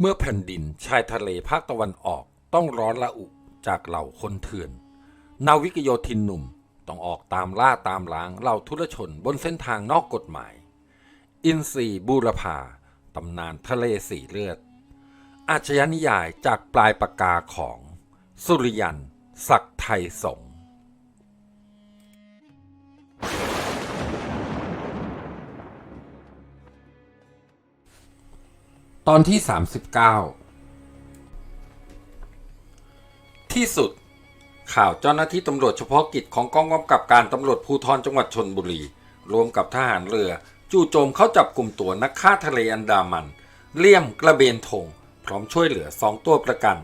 เมื่อแผ่นดินชายทะเลภาคตะวันออกต้องร้อนละอุจากเหล่าคนเถื่อน นาวิกโยธินหนุ่มต้องออกตามล่าตามล้างเหล่าทุรชนบนเส้นทางนอกกฎหมาย อินซีบูรพาตำนานทะเลสีเลือด อาชญานิยายจากปลายปากกาของ สุริยัน ศักดิ์ไทยสง ตอนที่ 39 ที่สุด ข่าวเจ้าหน้าที่ตำรวจเฉพาะกิจของกองกำกับการตำรวจภูธรจังหวัดชนบุรี รวมกับทหารเรือ จู่โจมเข้าจับกลุ่มตัวนักฆ่าทะเลอันดามัน เลี่ยมกระเบนธงพร้อมช่วยเหลือสองตัวประกัน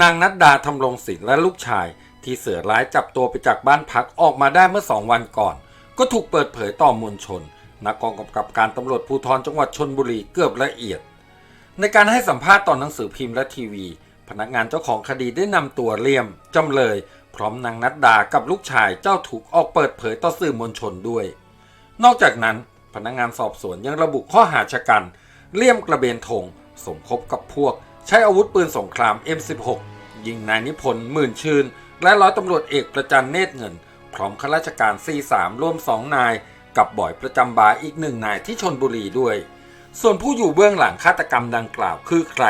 นางนัดดาทำรงศิลป์และลูกชาย ที่เสือร้ายจับตัวไปจากบ้านพักออกมาได้เมื่อสองวันก่อน ก็ถูกเปิดเผยต่อมวลชนนักกองกำกับการตำรวจภูธรจังหวัดชนบุรีเกือบละเอียด ในการให้สัมภาษณ์ต่อนหนังสือพิมพ์และทีวี พนักงานเจ้าของคดีได้นำตัวเลี่ยมจำเลย พร้อมนางนัดดากับลูกชายเจ้าถูกออกเปิดเผยต่อสื่อมวลชนด้วย นอกจากนั้น พนักงานสอบสวนยังระบุข้อหาชะกันเลี่ยมกระเบนธงสมคบกับพวก ใช้อาวุธปืนสงคราม M16 ยิงนายนิพนธ์หมื่นชื่น และร้อยตำรวจเอกประจันเนตรเงิน พร้อมข้าราชการ C3 ร่วม 2 นาย กับบ่อยประจำบาอีกหนึ่งนายที่ชนบุรีด้วย ส่วนผู้อยู่เบื้องหลังฆาตกรรมดังกล่าวคือใคร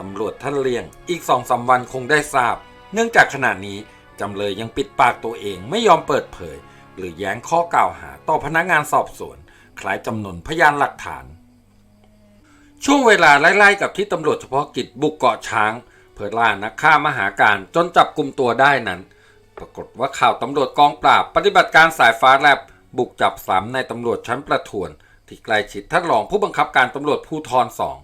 ตำรวจท่านเลียง อีกสองสาวันคงได้ทราบ เนื่องจากขณะนี้จำเลยยังปิดปากตัวเองไม่ยอมเปิดเผย หรือแย้งข้อกล่าวหาต่อพนักงานสอบสวน คล้ายจำนวนพยานหลักฐาน ช่วงเวลาไล่ๆกับที่ตำรวจเฉพาะกิจบุกเกาะช้าง เพื่อล่านักฆ่ามหาการจนจับกลุ่มตัวได้นั้น ปรากฏว่าข่าวตำรวจกองปราบปฏิบัติการสายฟ้าแลบบุกจับสามนายตำรวจชั้นประทวน ที่ใกล้ชิดท่านรองผู้บังคับการตำรวจภูธรสอง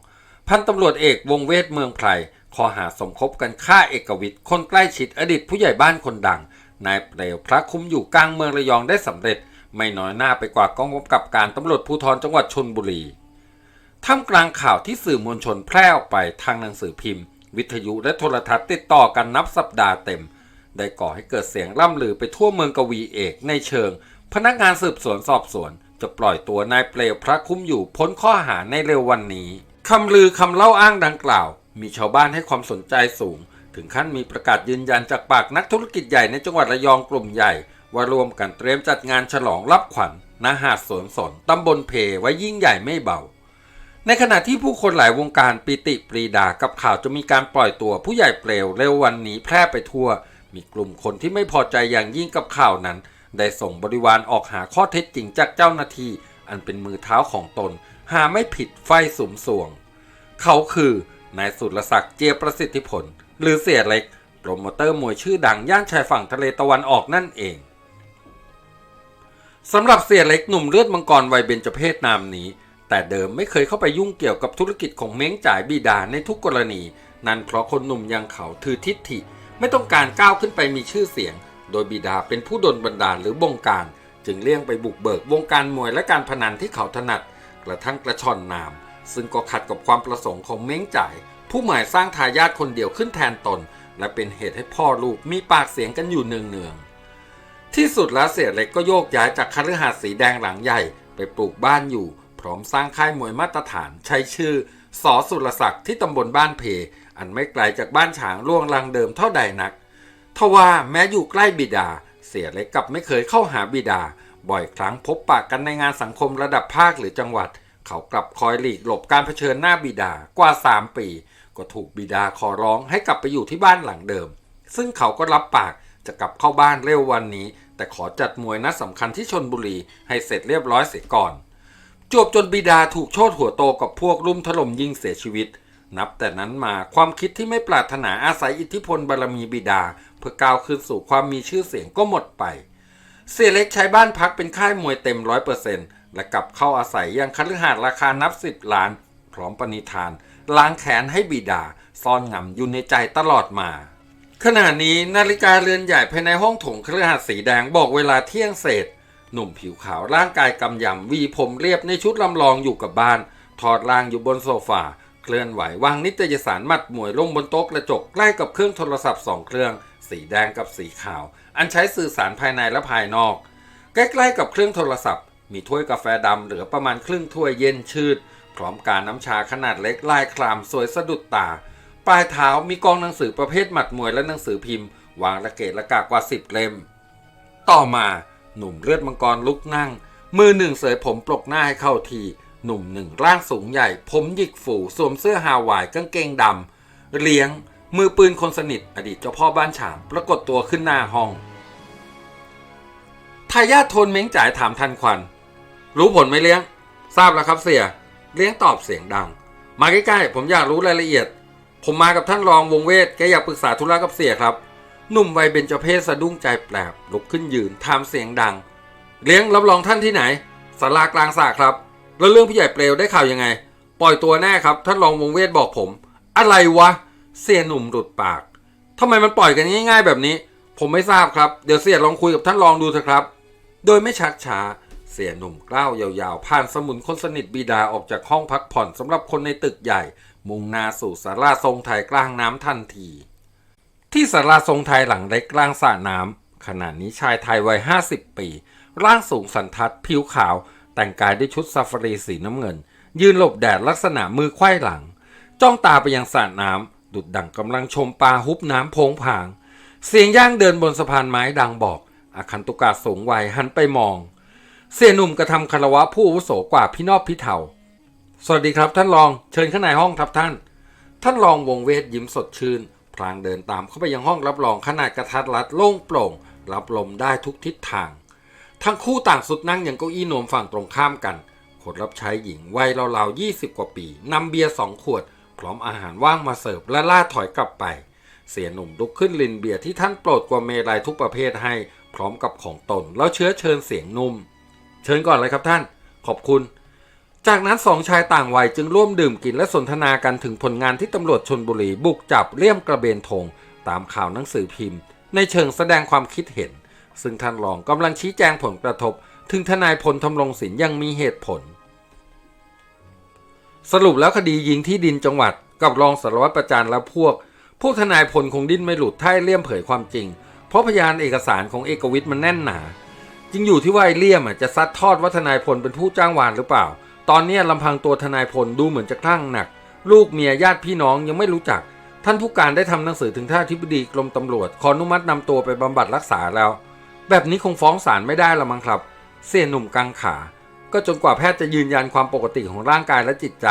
พันตำรวจเอกวงเวทเมืองไพรข้อหาสมคบกันฆ่าเอกวิทย์คนใกล้ชิดอดีตผู้ใหญ่บ้านคนดังนายเปลวพระคุ้มอยู่กลางเมืองระยองได้สำเร็จ ไม่น้อยหน้าไปกว่ากองกำกับการตำรวจภูธรจังหวัดชนบุรีท่ามกลางข่าวที่สื่อมวลชนแพร่ออกไปทางหนังสือพิมพ์ วิทยุและโทรทัศน์ติดต่อกันนับสัปดาห์เต็ม ได้ก่อให้เกิดเสียงร่ำลือไปทั่วเมืองกวีเอกในเชิง พนักงานสืบสวนสอบสวน จะปล่อยตัวนายเปลวพระคุ้มอยู่พ้นข้อหาในเร็ววันนี้คำลือคำเล่าอ้างดังกล่าว มีชาวบ้านให้ความสนใจสูง ถึงขั้นมีประกาศยืนยันจากปากนักธุรกิจใหญ่ในจังหวัดระยองกลุ่มใหญ่ ว่ารวมกันเตรียมจัดงานฉลองรับขวัญณหาดสวนสนตำบลเพไว้ยิ่งใหญ่ไม่เบา ในขณะที่ผู้คนหลายวงการปิติปรีดากับข่าวจะมีการปล่อยตัวผู้ใหญ่เปลวเร็ววันนี้แพร่ไปทั่ว มีกลุ่มคนที่ไม่พอใจอย่างยิ่งกับข่าวนั้น ได้ส่งบริวารออกหาข้อเท็จจริงจากเจ้าหน้าที่ อันเป็นมือเท้าของตน หาไม่ผิดไฟสุมสวง เขาคือนายสุรศักดิ์เจียประสิทธิผล หรือเสียเล็กโปรโมเตอร์มวยชื่อดังย่านชายฝั่งทะเลตะวันออกนั่นเองสำหรับเสียเล็กหนุ่มเลือดมังกรวัยเบญจเพศนามนี้ แต่เดิมไม่เคยเข้าไปยุ่งเกี่ยวกับธุรกิจของเม้งจ่ายบิดาในทุกกรณี นั่นเพราะคนหนุ่มอยังเขาถือทิฏฐิ ไม่ต้องการก้าวขึ้นไปมีชื่อเสียง โดยบิดาเป็นผู้ดลบันดาลหรือบงการ จึงเลี่ยงไปบุกเบิกวงการมวยและการพนันที่เขาถนัด กระทั่งกระชอนนาม ซึ่งก็ขัดกับความประสงค์ของเม้งจ่าย ผู้หมายสร้างทายาทคนเดียวขึ้นแทนตน และเป็นเหตุให้พ่อลูกมีปากเสียงกันอยู่เนืองๆที่สุดแล้วเสียเล็กก็โยกย้ายจากคฤหาสน์สีแดงหลังใหญ่ไปปลูกบ้านอยู่ พร้อมสร้างค่ายมวยมาตรฐานใช้ชื่อสอสุรศักดิ์ที่ตำบลบ้านเพ อันไม่ไกลจากบ้านฉางล่วงลังเดิมเท่าใดนัก ทว่าแม้อยู่ใกล้บิดา เสียเล็กกับไม่เคยเข้าหาบิดา บ่อยครั้งพบปะกันในงานสังคมระดับภาคหรือจังหวัด เขากลับคอยหลีกหลบการเผชิญหน้าบิดากว่า 3 ปี ก็ถูกบิดาขอร้องให้กลับไปอยู่ที่บ้านหลังเดิม ซึ่งเขาก็รับปากจะกลับเข้าบ้านเร็ววันนี้ แต่ขอจัดมวยนัดสำคัญที่ชนบุรีให้เสร็จเรียบร้อยเสียก่อน จวบจนบิดาถูกโชดหัวโตกับพวกรุมถล่มยิงเสียชีวิต นับแต่นั้นมาความคิดที่ไม่ปรารถนาอาศัยอิทธิพลบารมีบิดา เพื่อก้าวขึ้นสู่ความมีชื่อเสียงก็หมดไป เสียเล็กใช้บ้านพักเป็นค่ายมวยเต็มร้อยเปอร์เซ็นต์และกลับเข้าอาศัยยังคฤหาสน์ราคานับสิบล้าน พร้อมปณิธาน ล้างแขนให้บิดา ซ่อนงำอยู่ในใจตลอดมา ขณะนี้นาฬิกาเรือนใหญ่ภายในห้องถงคฤหาสน์สีแดงบอกเวลาเที่ยงเศษ หนุ่มผิวขาวร่างกายกำยำวีผมเรียบในชุดลำลองอยู่กับบ้านถอดรางอยู่บนโซฟาเคลื่อนไหววางนิตยสารมัดมวยลงบนโต๊ะกระจกใกล้กับเครื่องโทรศัพท์สองเครื่อง สีแดงกับสีขาว อันใช้สื่อสารภายในและภายนอก ใกล้ๆกับเครื่องโทรศัพท์ มีถ้วยกาแฟดำเหลือประมาณครึ่งถ้วยเย็นชืด พร้อมการน้ำชาขนาดเล็กลายครามสวยสะดุดตา ปลายเท้ามีกองหนังสือประเภทหมัดมวยและหนังสือพิมพ์ วางระเกะระกะกว่าสิบเล่ม ต่อมาหนุ่มเลือดมังกรลุกนั่ง มือหนึ่งเสยผมปลกหน้าให้เข้าที หนุ่มหนึ่งร่างสูงใหญ่ ผมหยิกฝูสวมเสื้อฮาวายกางเกงดำเลี้ยง มือปืนคนสนิทอดีตเจ้าพ่อบ้านฉางปรากฏตัวขึ้นหน้าห้องทายาทโทนเม้งจ่ายถามทันควัน รู้ผลไหมเลี้ยง ทราบแล้วครับเสีย เลี้ยงตอบเสียงดัง มาใกล้ๆผมอยากรู้รายละเอียด ผมมากับท่านรองวงเวทแกอยากปรึกษาธุระกับเสียครับ หนุ่มวัยเบญจเพศสะดุ้งใจแปลบลุกขึ้นยืนถามเสียงดัง เลี้ยงรับรองท่านที่ไหนศาลากลางสระครับ แล้วเรื่องผู้ใหญ่เปลวได้ข่าวยังไง ปล่อยตัวแน่ครับ ท่านรองวงเวทบอกผม อะไรวะ เสียหนุ่มหลุดปากทำไมมันปล่อยกันง่าย ๆ แบบนี้ ผมไม่ทราบครับ เดี๋ยวเสียลองคุยกับท่านรองดูเถอะครับ โดยไม่ชักช้า เสียหนุ่มกล้าวยาวๆ ผ่านสมุนคนสนิทบิดาออกจากห้องพักผ่อนสำหรับคนในตึกใหญ่ มุ่งหน้าสู่ศาลาทรงไทยกลางน้ำทันที ที่ศาลาทรงไทยหลังเล็กกลางสระน้ำขณะนี้ชายไทยวัย 50 ปี ร่างสูงสันทัดผิวขาว แต่งกายด้วยชุดซาฟารีสีน้ำเงิน ยืนหลบแดดลักษณะมือไขว้หลัง จ้องตาไปยังสระน้ำ ดุดดั่งกำลังชมปลาฮุบน้ำโพงผาง เสียงย่างเดินบนสะพานไม้ดังบอกอาคันตุกาสูงวัยหันไปมอง เสียหนุ่มกระทำคารวะผู้อาวุโสกว่าพี่นอบพี่เทาสวัสดีครับท่านรองเชิญข้างในห้องครับท่าน ท่านรองวงเวทยิ้มสดชื่น พลางเดินตามเข้าไปยังห้องรับรองขนาดกระทัดรัดโล่งโปร่ง รับลมได้ทุกทิศทาง ทั้งคู่ต่างสุดนั่งอยังเก้าอี้โนมฝั่งตรงข้ามกันคนรับใช้หญิงวัยราวๆ20กว่าปีนำเบียร์สองขวด พร้อมอาหารว่างมาเสิร์ฟและล่าถอยกลับไป เสียหนุ่มลุกขึ้นลินเบียร์ที่ท่านโปรดกว่าเมลัยทุกประเภทให้พร้อมกับของตน แล้วเชื้อเชิญเสียงนุ่ม เชิญก่อนเลยครับท่าน ขอบคุณ จากนั้นสองชายต่างวัยจึงร่วมดื่มกินและสนทนากันถึงผลงานที่ตำรวจชนบุรีบุกจับเลี่ยมกระเบนธงตามข่าวหนังสือพิมพ์ ในเชิงแสดงความคิดเห็น ซึ่งท่านรองกำลังชี้แจงผลกระทบ ถึงทนายพลทำรงศิลป์ยังมีเหตุผล สรุปแล้วคดียิงที่ดินจังหวัด กับรองสารวัตรประจานและพวก พวกทนายพลคงดิ้นไม่หลุดถ้าเลี่ยมเผยความจริง เพราะพยานเอกสารของเอกวิทย์มันแน่นหนาจริงอยู่ที่ว่าไอเลี่ยมจะซัดทอดว่าทนายพลเป็นผู้จ้างวานหรือเปล่า ตอนนี้ลำพังตัวทนายพลดูเหมือนจะคลั่งหนัก ลูกเมียญาติพี่น้องยังไม่รู้จัก ท่านผู้การได้ทำหนังสือถึงท่านอธิบดีกรมตำรวจขออนุมัตินำตัวไปบำบัดรักษาแล้ว แบบนี้คงฟ้องศาลไม่ได้ละมั้งครับ เสียหนุ่มกังขา ก็จนกว่าแพทย์จะยืนยันความปกติของร่างกายและจิตใจ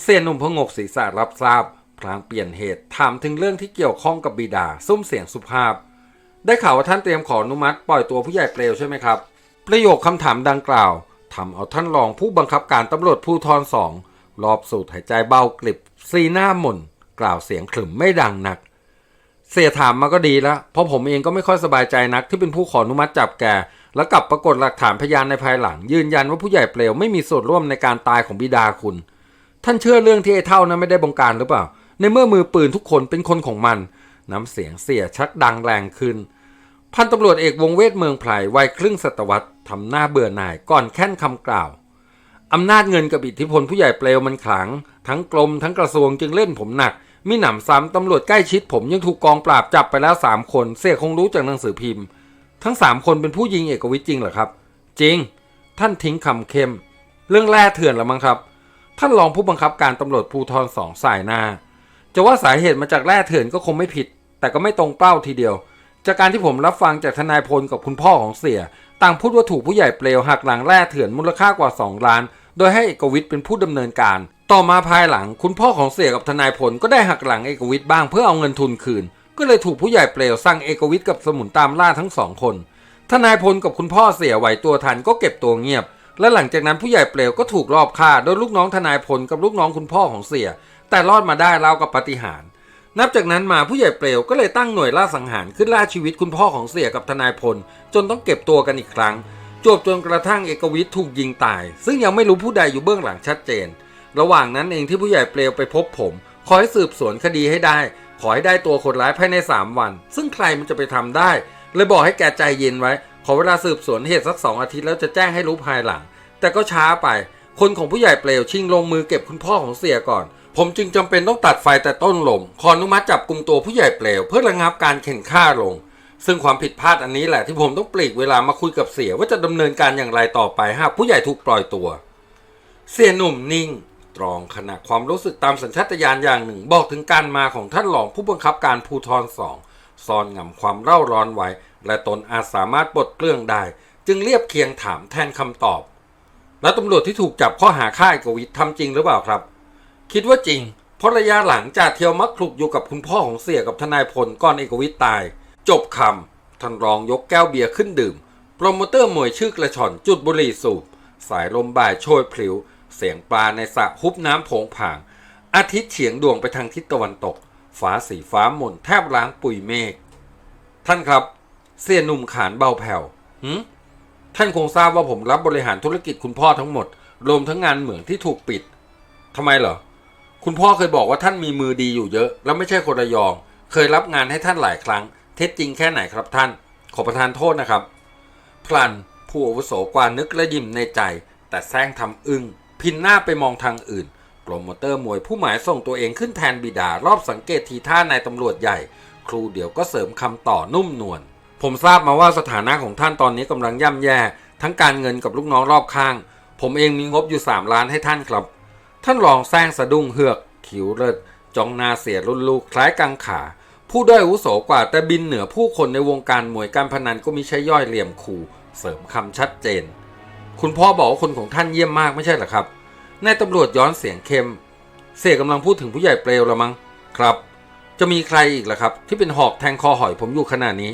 เสียหนุ่มพงกศีรษะรับทราบพลางเปลี่ยนเหตุถามถึงเรื่องที่เกี่ยวข้องกับบิดาซุ้มเสียงสุภาพ ได้ข่าวว่าท่านเตรียมขออนุมัติปล่อยตัวผู้ใหญ่เปลวใช่ไหมครับ ประโยคคำถามดังกล่าวทำเอาท่านรองผู้บังคับการตำรวจภูทรสองรอบสูดหายใจเบากลิบซีหน้าหม่นกล่าวเสียงขรึมไม่ดังนัก เสียถามมาก็ดีแล้วเพราะผมเองก็ไม่ค่อยสบายใจนักที่เป็นผู้ขออนุมัติจับแก แล้วกลับปรากฏหลักฐานพยานในภายหลัง ยืนยันว่าผู้ใหญ่เปลวไม่มีส่วนร่วมในการตายของบิดาคุณ ท่านเชื่อเรื่องที่ไอ้เท่านั้นไม่ได้บงการหรือเปล่า ในเมื่อมือปืนทุกคนเป็นคนของมัน น้ำเสียงเสียชักดังแรงขึ้น พันตำรวจเอกวงเวทเมืองไพรวัยครึ่งศตวรรษทำหน้าเบื่อหน่ายก่อนแค่นคำกล่าวอำนาจเงินกับอิทธิพลผู้ใหญ่เปลวมันขลัง ทั้งกรมทั้งกระทรวงจึงเล่นผมหนักมิหนำซ้ำตำรวจใกล้ชิดผมยังถูกกองปราบจับไปแล้วสามคน เสียคงรู้จากหนังสือพิมพ์ ทั้งสามคนเป็นผู้ยิงเอกวิทย์จริงเหรอครับ จริง ท่านทิ้งคำเข้มเรื่องแร่เถื่อนละมั้งครับ ท่านรองผู้บังคับการตำรวจภูธรสองสายหน้าจะว่าสาเหตุมาจากแร่เถื่อนก็คงไม่ผิด แต่ก็ไม่ตรงเป้าทีเดียว จากการที่ผมรับฟังจากทนายพลกับคุณพ่อของเสีย ต่างพูดว่าถูกผู้ใหญ่เปลวหักหลังแร่เถื่อนมูลค่ากว่า 2 ล้าน โดยให้เอกวิทย์เป็นผู้ดำเนินการ ต่อมาภายหลัง คุณพ่อของเสียกับทนายพลก็ได้หักหลังเอกวิทย์บ้างเพื่อเอาเงินทุนคืน ก็เลยถูกผู้ใหญ่เปลวสั่งเอกวิทย์กับสมุนตามล่าทั้งสองคนทนายพลกับคุณพ่อเสียไหวตัวทันก็เก็บตัวเงียบ และหลังจากนั้นผู้ใหญ่เปลวก็ถูกรอบฆ่าโดยลูกน้องทนายพลกับลูกน้องคุณพ่อของเสีย แต่รอดมาได้ราวกับปาฏิหาริย์นับจากนั้นมาผู้ใหญ่เปลวก็เลยตั้งหน่วยล่าสังหารขึ้นล่าชีวิตคุณพ่อของเสียกับทนายพล จนต้องเก็บตัวกันอีกครั้ง จบจนกระทั่งเอกวิทย์ถูกยิงตาย ซึ่งยังไม่รู้ผู้ใดอยู่เบื้องหลังชัดเจน ระหว่างนั้นเองที่ผู้ใหญ่เปลวไปพบผมขอให้สืบสวนคดีให้ได้ ขอให้ได้ตัวคนร้ายภายใน 3 วัน ซึ่งใครมันจะไปทำได้ เลยบอกให้แกใจเย็นไว้ ขอเวลาสืบสวนเหตุสักสองอาทิตย์แล้วจะแจ้งให้รู้ภายหลัง แต่ก็ช้าไป คนของผู้ใหญ่เปลวชิงลงมือเก็บคุณพ่อของเสียก่อน ผมจึงจำเป็นต้องตัดไฟแต่ต้นลม ขออนุมัติจับกลุ่มตัวผู้ใหญ่เปลวเพื่อระงับการเข็นฆ่าลง ซึ่งความผิดพลาดอันนี้แหละที่ผมต้องปลีกเวลามาคุยกับเสียว่าจะดำเนินการอย่างไรต่อไปหากผู้ใหญ่ถูกปล่อยตัว เสียหนุ่มนิ่ง ตรองขณะความรู้สึกตามสัญชาตญาณอย่างหนึ่ง บอกถึงการมาของท่านรองผู้บังคับการภูทรสองซ่อนงำความเร่าร้อนไว้ และตนอาจสามารถปลดเปลื้องได้ จึงเรียบเคียงถามแทนคำตอบ แล้วตำรวจที่ถูกจับข้อหาฆ่าเอกวิทย์ทำจริงหรือเปล่าครับ คิดว่าจริง เพราะระยะหลังจ่าเทียวมักคลุกอยู่กับคุณพ่อของเสี่ยกับทนายพลก่อนเอกวิทย์ตาย จบคำท่านรองยกแก้วเบียร์ขึ้นดื่มโปรโมเตอร์มวยชื่อกระชอนจุดบุหรี่สูบสายลมบ่ายโชยพลิ้ว เสียงปลาในสระฮุบน้ำโผงผาง อาทิตย์เฉียงดวงไปทางทิศตะวันตก ฟ้าสีฟ้าหม่นแทบล้างปุยเมฆท่านครับ เสียหนุ่มขานเบาแผ่วหืมท่านคงทราบว่าผมรับบริหารธุรกิจคุณพ่อทั้งหมด รวมทั้งงานเหมืองที่ถูกปิดทำไมเหรอ คุณพ่อเคยบอกว่าท่านมีมือดีอยู่เยอะ แล้วไม่ใช่คนระยอง เคยรับงานให้ท่านหลายครั้ง เท็จจริงแค่ไหนครับท่าน ขอประทานโทษนะครับ พลันผู้อาวุโสกว่านึกและยิ้มในใจ แต่แซงทำอึ้ง พินหน้าไปมองทางอื่นโปรโมเตอร์มวยผู้หมายส่งตัวเองขึ้นแทนบิดารอบสังเกตทีท่านายตำรวจใหญ่ ครูเดี๋ยวก็เสริมคำต่อนุ่มนวลผมทราบมาว่าสถานะของท่านตอนนี้กำลังย่ำแย่ ทั้งการเงินกับลูกน้องรอบข้าง ผมเองมีงบอยู่ 3 ล้านให้ท่านครับ ท่านรองแซงสะดุ้งเฮือกขิวเลิศจ้องนาเสียรุ่นลูกคล้ายกังขา ผู้ด้อยอุโสกว่าแต่บินเหนือผู้คนในวงการมวยการพนันก็มีใช่ย่อยเหลี่ยมขู่ เสริมคำชัดเจน คุณพ่อบอกว่าคนของท่านเยี่ยมมากไม่ใช่เหรอครับนายตำรวจย้อนเสียงเข้มเสียกำลังพูดถึงผู้ใหญ่เปลวละมั้งครับ จะมีใครอีกล่ะครับ ที่เป็นหอกแทงคอหอยผมอยู่ขนาดนี้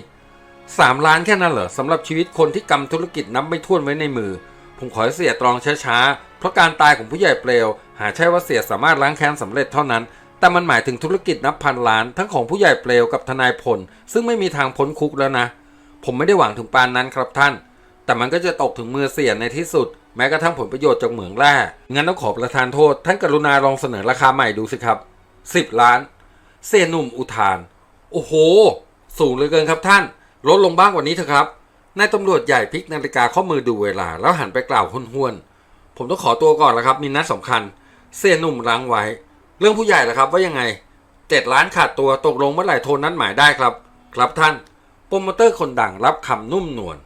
สามล้านแค่นั้นเหรอสำหรับชีวิตคนที่กำธุรกิจนับไม่ถ้วนไว้ในมือ ผมขอเสียตรองช้าๆเพราะการตายของผู้ใหญ่เปลว หาใช่ว่าเสียสามารถล้างแค้นสำเร็จเท่านั้น แต่มันหมายถึงธุรกิจนับพันล้าน ทั้งของผู้ใหญ่เปลวกับทนายพลซึ่งไม่มีทางพ้นคุกแล้วนะ ผมไม่ได้หวังถึงปานนั้นครับท่าน แต่มันก็จะตกถึงมือเสียในที่สุด แม้กระทั่งผลประโยชน์จากเหมืองแร่งั้นต้องขอประทานโทษ ท่านกรุณาลองเสนอราคาใหม่ดูสิครับสิบล้าน เสียหนุ่มอุทาน โอ้โห สูงเหลือเกินครับท่าน ลดลงบ้างกว่านี้เถอะครับนายตำรวจใหญ่พลิกนาฬิกาข้อมือดูเวลา แล้วหันไปกล่าวห้วนๆผมต้องขอตัวก่อนแล้วครับ มีนัดสำคัญ เสียหนุ่มรังไว้ เรื่องผู้ใหญ่ล่ะครับว่ายังไงเจ็ดล้านขาดตัวตกลงเมื่อไหร่โทรนัดหมายได้ครับ ครับท่านโปรโมเตอร์คนดังรับคำนุ่มนวล